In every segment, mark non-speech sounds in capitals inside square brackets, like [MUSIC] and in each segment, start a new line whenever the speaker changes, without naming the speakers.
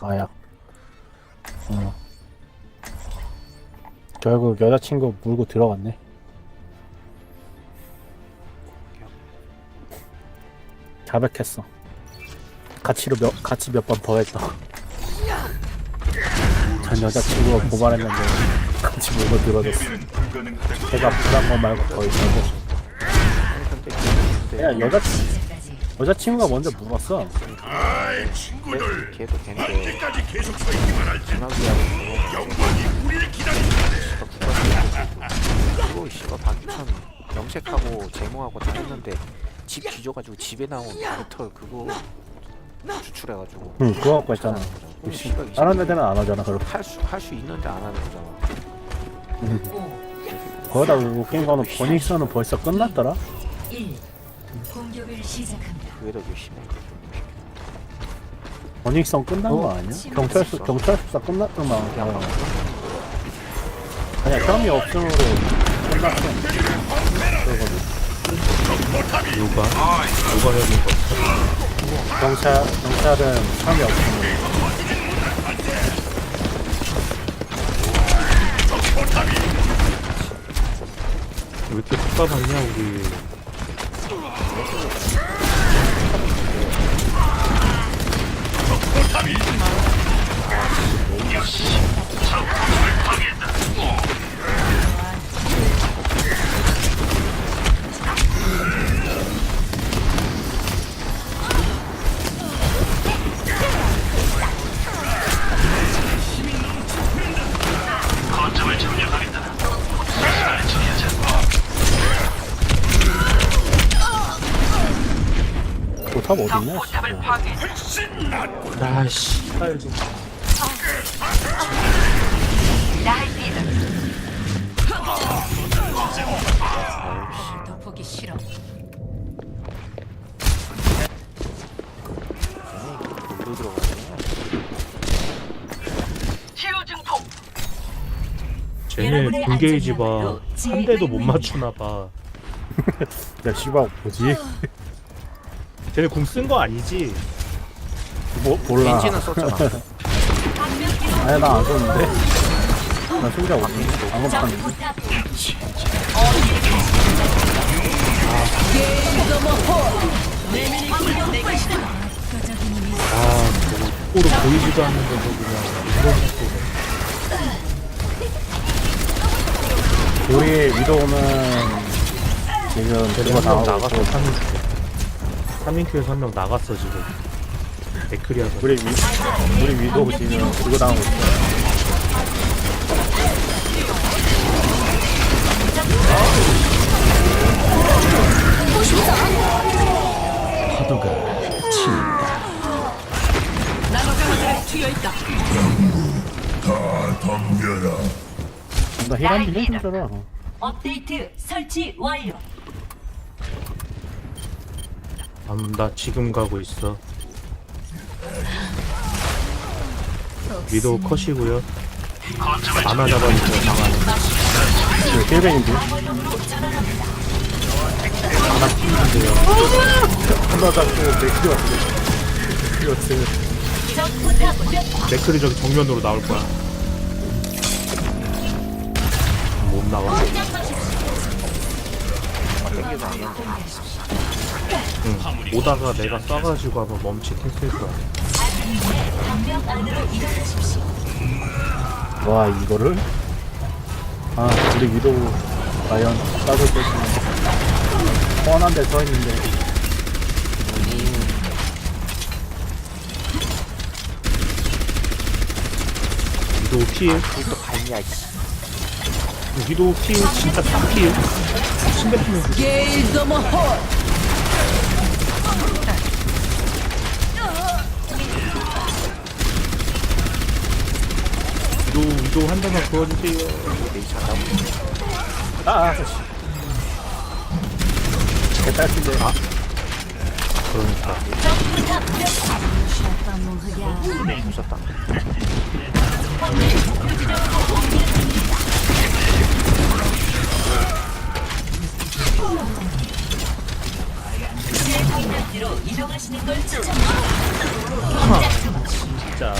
가야. 어. 결국 여자친구 물고 들어갔네. 자백했어. 같이로 몇, 같이 몇번더 했다. 전 여자친구가 고발했는데 같이 물고 들어줬어. 걔가 불한 번 말고 더 있다고.
근데 근데
야, 여자, 여자친구가 먼저 물었어.
걔, 걔도 걔인데 전화기하고 그거 씨발 박기천 염색하고 제모하고 다 했는데 집 뒤져가지고 집에 나온 배털 그거 추출해가지고
응, 그거 갖고 했잖아.
그럼 씨발 이
다른
새끼
애들은 안 하잖아, 그렇게.
할수 할 수 있는데 안 하는 거잖아.
거기다 웃긴 거는 버닝스는 벌써 끝났더라?
1. 공격을 시작합니다.
그게 더 열심히 해.
버닝성 끝난 거 아니야? 경찰서, 경찰서 끝났던 거 아니야? 아니야, 혐의 없음으로 끝났어. 그거거든.
누가? 누가 되는 거
경찰, 경찰은 혐의 없음으로.
왜 이렇게 복잡하냐 우리
포탑 어딨냐?
아씨
더 보기 싫어.
물로 들어가네.
쟤네 불게이지 봐. 한 대도 못. 맞추나 봐. [LAUGHS]
야, 씨발, 뭐지?
쟤네 궁 쓴 거 아니지?
뭐, 몰라.
썼잖아. [LAUGHS]
아니, 나안 썼는데? 나. 안 못하는데?
아 저거 코로 보이지도 않는데도 그냥 이런
우리 위도우는 지금 나오고
나갔어
있고
3인큐 3인큐에서 한 명 나갔어 지금 에크리아서
우리 위, 우리 위도우 지금 그거 나오고 있어. 나 힐한번 해주잖아.
업데이트 설치 완료.
음, 나 지금 가고 있어 위도우 컷이고요 아나 잡아주세요 장안
그 힐뱅인데. 하나 피는데요. 하나가 또 맥주 같은데. 맥주 같은.
맥클이 저기 정면으로 나올 거야 못 나와 응 오다가 내가 쏴가지고 한번 멈칫했을 거야.
와 이거를? 아 우리 위도우 과연 따을 것이냐. 뻔한 데 서 있는데.
위도우 피해
또 발이야. 이씨.
위도우 피해 진짜 다 피해 침대피면 위도우 위도우 한 대만 그어주세요
아, 아 씨. 개딸핀데. 아,
그러니까
무섭다.
뒤로 이동하시는 걸 추천합니다.
진짜.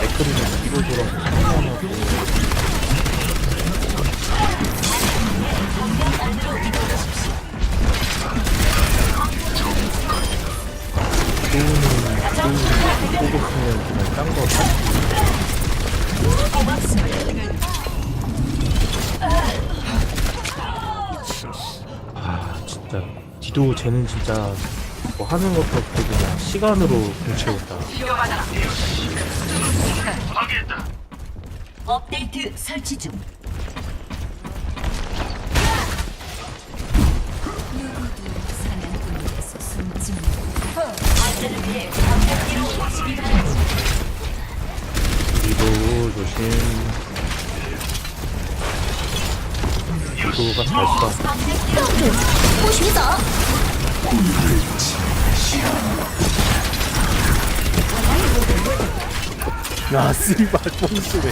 댓글을 뒤로 돌아서 좋은 좋은 보고 싶은 그냥 딴거 진짜 디도 쟤는 진짜 뭐 하는 것도 없고 그냥 시간으로 뭉쳐온다
업데이트 설치 중. 안전을 위해 방벽기로 오시기 바랍니다.
디도 조심 디도가 잘 쏴.
야 씨발 뽕수래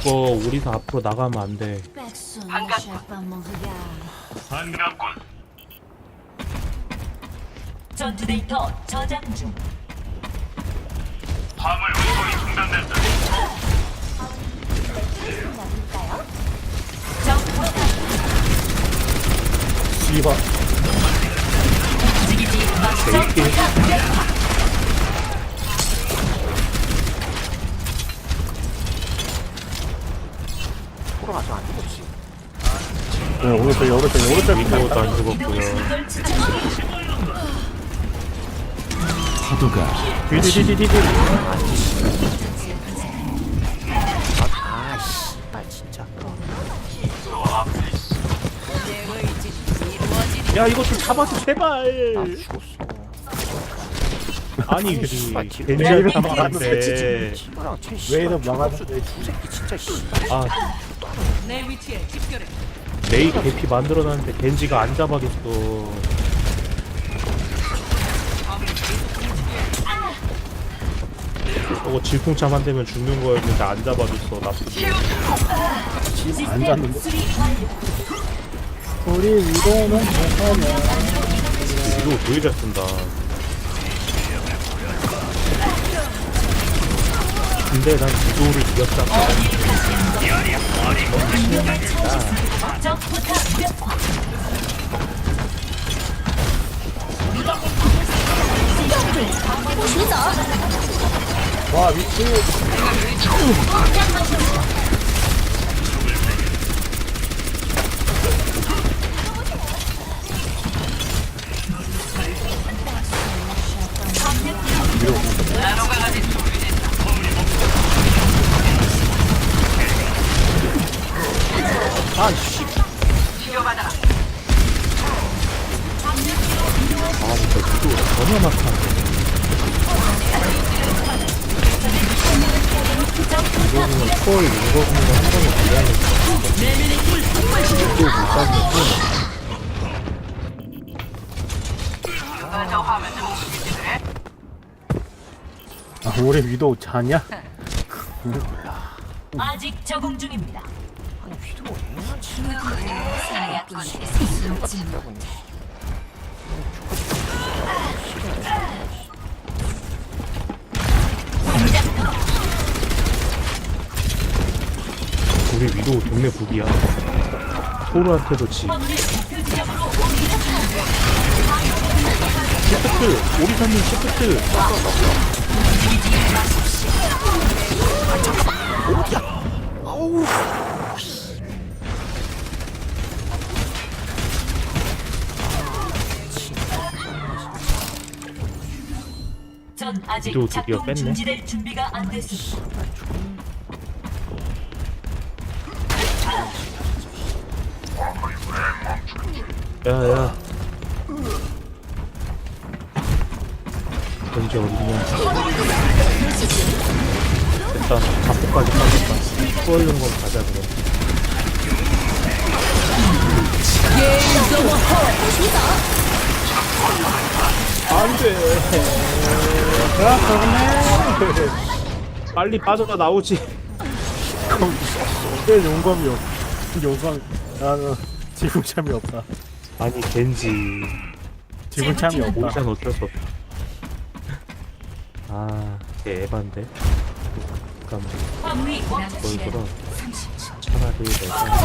이거 우리도 앞으로 나가면 안돼.
à mon regard.
전투 데이터 저장 중. 정포탑
씨발.
움직이지 마. 정포탑
토론 아직 안 죽었지
네, 오른쪽 오른쪽 오른쪽
디도도 안 죽었고요.
디디디디디
아씨. 나 진짜.
야 이거 좀 잡아줘 제발.
나 죽었어
아니 그
내리면
잡았는데
씨발랑
쟤왜
씨발 두 새끼 진짜 씨발
아 메이 개피 만들어놨는데 겐지가 안 잡아줬어. 저거 질풍참 한 대면 죽는 거였는데 안 잡아줬어 나쁜
안 잡는데? 우리 위로는 못하냐
이거 되게 잘 쓴다 근데 난 기도를 이겼다.
와 미친
아씨 아 진짜 기도 전혀 막혀 이거 보면 초월 이거 보면 한 번에 기다리는 또못 잡는
아, 우리 위도 자냐?
아직 적응 중입니다.
아니 얼마나 진짜
우리 위도 동네 북이야. 토르한테도 지. 시프트 오리사님 시프트.
전 아직
위도우 드디어
작동
뺐네.
중지될 준비가 안 됐습니다.
야야. 겐지 어딨냐? 됐다 자포까지 빠졌다. 투어있는 건 가자 그럼. 아 안돼 빨리 빠져나 나오지.
왜 용감이 없 용감 나는 지불참이 없다.
아니 겐지.
지불참이 없다.
모션 어쩔 수 없다. 아 개반데? 잠깐만
멈춰지는
그럼 차라리 내가 해서